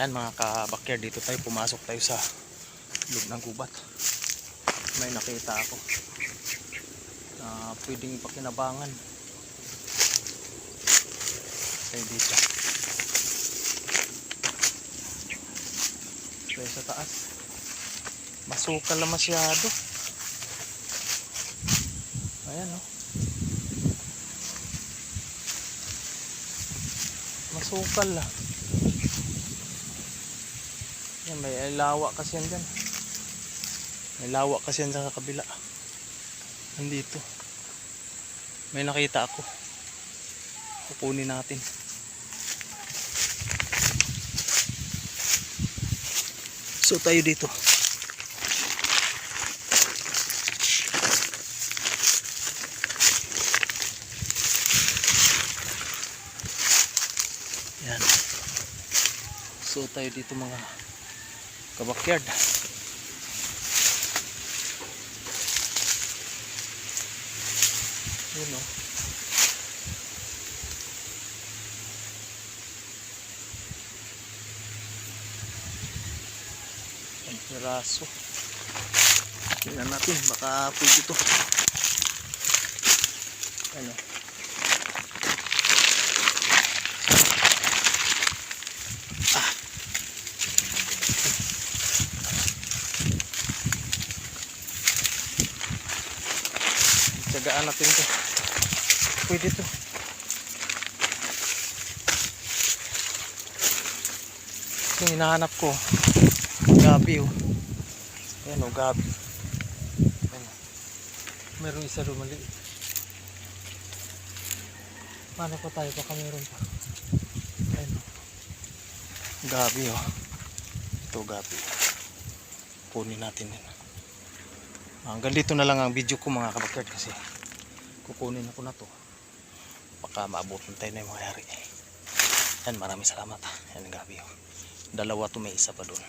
Yan mga kabakyard, dito tayo pumasok tayo sa loob ng gubat. May nakita ako na pwedeng pakinabangan. Tayo dito. Tayo sa taas. Masukal na masyado. Ayan oh. Masukal ah. Yan, may lawa kasi yan dyan. May lawa kasi yan sa kabila. Nandito. May nakita ako. Kukunin natin. So tayo dito. Yan. So tayo dito mga kabakyard. Yun o. Ang piraso. Tingnan natin, baka pwede to. Ano? Tsagaan natin to. Pwede to. Yung hinahanap ko. Gabi oh. Ayan oh, gabi. Ayan. Meron isa rin maliit. Paano pa tayo? Baka meron pa. Ayan oh. Gabi oh. Ito gabi. Kunin natin yan. Hanggang dito na lang ang video ko mga kabakyard kasi kukunin ako na to. Baka maabutan tayo na yung mga yari. Yan, maraming salamat. Yan, gabi. oh. Dalawa to may isa pa doon.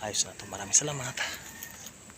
Ayos na to. Maraming salamat.